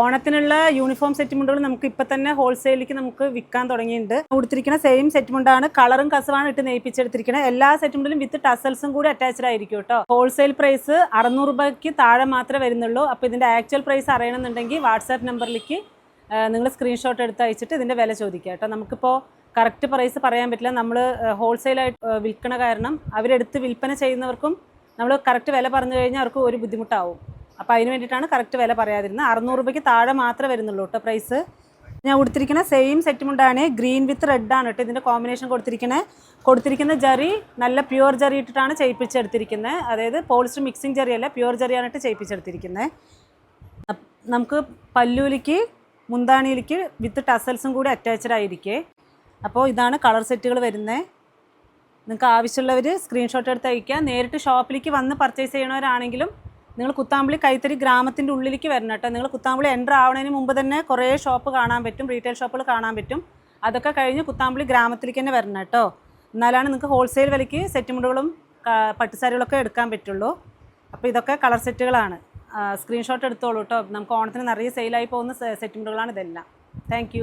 ഓണത്തിനുള്ള uniform set മുണ്ടുകൾ നമുക്ക് ഇപ്പം തന്നെ ഹോൾസെയിലേക്ക് നമുക്ക് വിൽക്കാൻ തുടങ്ങിയിട്ടുണ്ട്. കൊടുത്തിരിക്കുന്ന സെയിം സെറ്റ് മുണ്ടാണ്. കളറും കസവാണ് ഇട്ട് നെയ്പ്പിച്ചെടുത്തിരിക്കുന്നത് എല്ലാ സെറ്റ് മുണ്ടിലും വിത്ത് ടസൽസും കൂടി അറ്റാച്ച്ഡ് ആയിരിക്കും കേട്ടോ ഹോൾസെയിൽ പ്രൈസ് അറുന്നൂറ് രൂപയ്ക്ക് താഴെ മാത്രമേ വരുന്നുള്ളൂ. അപ്പൊ ഇതിന്റെ ആക്ച്വൽ പ്രൈസ് അറിയണമെന്നുണ്ടെങ്കിൽ വാട്സാപ്പ് നമ്പറിലേക്ക് നിങ്ങൾ സ്ക്രീൻഷോട്ട് എടുത്ത് അയച്ചിട്ട് ഇതിന്റെ വില ചോദിക്കുക കേട്ടോ നമുക്കിപ്പോൾ കറക്റ്റ് പ്രൈസ് പറയാൻ പറ്റില്ല. നമ്മൾ ഹോൾസെയിലായിട്ട് വിൽക്കണ കാരണം അവരെടുത്ത് വിൽപ്പന ചെയ്യുന്നവർക്കും നമ്മൾ കറക്റ്റ് വില പറഞ്ഞു കഴിഞ്ഞാൽ അവർക്ക് ഒരു ബുദ്ധിമുട്ടാവും. അപ്പോൾ അതിന് വേണ്ടിയിട്ടാണ് കറക്റ്റ് വില പറയാതിരുന്നത്. അറുന്നൂറ് രൂപയ്ക്ക് താഴെ മാത്രമേ വരുന്നുള്ളൂ കേട്ടോ പ്രൈസ് ഞാൻ കൊടുത്തിരിക്കുന്ന സെയിം സെറ്റ് മുണ്ടാണ് ഗ്രീൻ വിത്ത് റെഡ് ആണ് കേട്ടോ ഇതിന്റെ കോമ്പിനേഷൻ കൊടുത്തിരിക്കുന്നത് കൊടുത്തിരിക്കുന്ന ജറി നല്ല പ്യുവർ ജറി ഇട്ടിട്ടാണ് ചെയ്യിപ്പിച്ചെടുത്തിരിക്കുന്നത്. അതായത് പോളിസ്റ്റർ മിക്സിംഗ് ജറി അല്ല പ്യുവർ ജറിയാണ് ഇട്ട് ചെയ്യിപ്പിച്ചെടുത്തിരിക്കുന്നത്. നമുക്ക് പല്ലൂലിക്ക് മുന്താണിയിലേക്ക് വിത്ത് ടസൽസും കൂടി അറ്റാച്ച്ഡ് ആയിരിക്കേ. അപ്പോൾ ഇതാണ് കളർ സെറ്റുകൾ വരുന്നത് നിങ്ങൾക്ക് ആവശ്യമുള്ളവർ സ്ക്രീൻഷോട്ട് എടുത്ത് അയക്കുക നേരിട്ട് ഷോപ്പിലേക്ക് വന്ന് പർച്ചേസ് ചെയ്യണവരാണെങ്കിലും നിങ്ങൾ കുത്താമ്പളി കൈത്തറി ഗ്രാമത്തിന്റെ ഉള്ളിലേക്ക് വരണം കേട്ടോ. നിങ്ങൾ കുത്താമ്പളി എന്റർ ആവുന്നതിന് മുമ്പ് തന്നെ കുറേ ഷോപ്പ് കാണാൻ പറ്റും റീറ്റെയിൽ ഷോപ്പുകൾ കാണാൻ പറ്റും. അതൊക്കെ കഴിഞ്ഞ് കുത്താമ്പളി ഗ്രാമത്തിലേക്ക് തന്നെ വരണം കേട്ടോ. എന്നാലാണ് നിങ്ങൾക്ക് ഹോൾസെയിൽ വിലയ്ക്ക് സെറ്റ് മുണ്ടുകളും പട്ടുസാരികളൊക്കെ എടുക്കാൻ പറ്റുള്ളൂ. അപ്പോൾ ഇതൊക്കെ കളർ സെറ്റുകളാണ് സ്ക്രീൻഷോട്ട് എടുത്തോളൂ കേട്ടോ. നമുക്ക് ഓണത്തിന് നിറയെ സെയിലായി പോകുന്ന സെറ്റ് മുണ്ടുകളാണ് ഇതെല്ലാം. താങ്ക്